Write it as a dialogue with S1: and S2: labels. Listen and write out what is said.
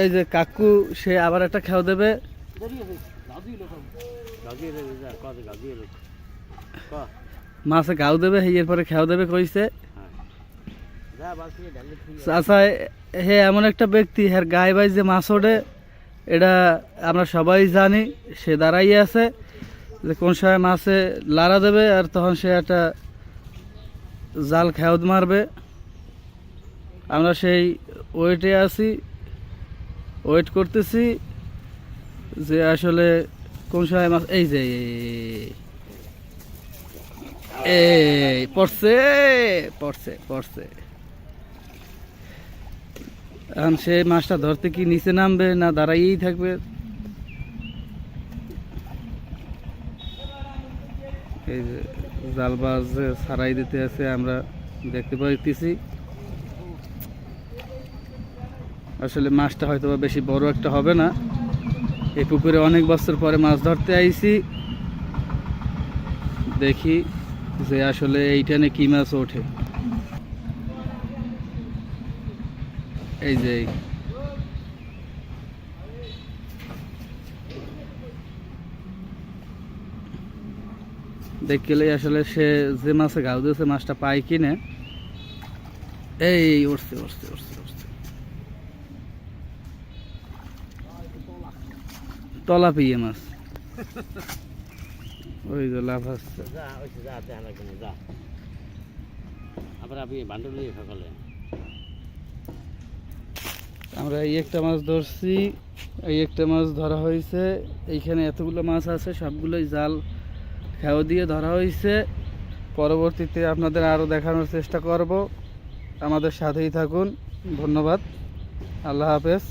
S1: এই যে কাকু, সে আবার একটা খেয়াও দেবে। মাছে গাও দেবে হেয়ের পরে খেয়াও দেবে কইছে। আচ্ছা হে এমন একটা ব্যক্তি হ্যার গায়ে বাই যে মাছ ওঠে, এটা আমরা সবাই জানি, সে দাঁড়াই আছে, যে কোন সময় মাছে লাড়া দেবে, আর তখন সে একটা জাল খেয়াদ মারবে। আমরা সেই ওয়েটে আছি, ওয়েট করতেছি যে আসলে কোন সময় মাছ এই যে, এই পড়ছে পড়ছে পড়ছে। এখন সে মাছটা ধরতে কি নিচে নামবে না দাঁড়াইয়েই থাকবে? এই যে জালবাজ ছাড়াই দিতে আছে, আমরা দেখতে পাইতেছি। আসলে মাছটা হয়তো বা বেশি বড় একটা হবে না। এই পুকুরে অনেক বছর পরে মাছ ধরতে আইছি। দেখি যে আসলে এইখানে কি মাছ ওঠে। এই যে। দেখলেই আসলে সে যে মাছে গাউ দিয়েছে, মাছটা পায় কিনে? এই উঠছে উঠছে উঠছে উঠছে তলা পিয়ে মাছ। ওই যে লাভ আসছে।
S2: আবার আপনি বান্ডল সকালে
S1: আমরা এই একটা মাছ ধরছি এই একটা মাছ ধরা হয়েছে। এইখানে এতগুলো মাছ আছে সবগুলোই জাল খেও দিয়ে ধরা হয়েছে। পরবর্তীতে আপনাদের আরও দেখানোর চেষ্টা করব। আমাদের সাথেই থাকুন। ধন্যবাদ। আল্লাহ হাফেজ।